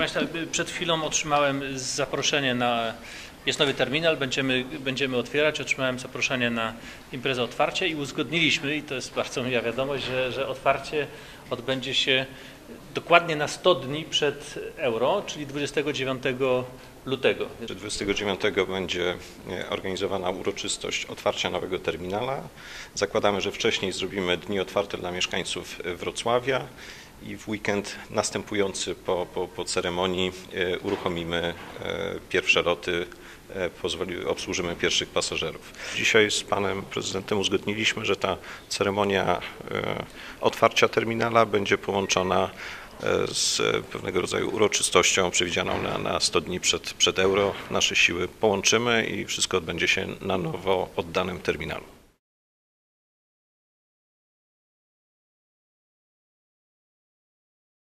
Państwa, przed chwilą otrzymałem zaproszenie na, jest nowy terminal, będziemy, będziemy otwierać, otrzymałem zaproszenie na imprezę otwarcia i uzgodniliśmy, i to jest bardzo miła wiadomość, że, że otwarcie odbędzie się dokładnie na 100 dni przed euro, czyli 29 lutego. 29 będzie e, organizowana uroczystość otwarcia nowego terminala. Zakładamy, że wcześniej zrobimy dni otwarte dla mieszkańców e, Wrocławia i w weekend następujący po, po, po ceremonii e, uruchomimy pierwsze loty, pozwoli, obsłużymy pierwszych pasażerów. Dzisiaj z panem prezydentem uzgodniliśmy, że ta ceremonia otwarcia terminala będzie połączona z pewnego rodzaju uroczystością przewidzianą na, na 100 dni przed, przed euro. Nasze siły połączymy i wszystko odbędzie się na nowo oddanym terminalu.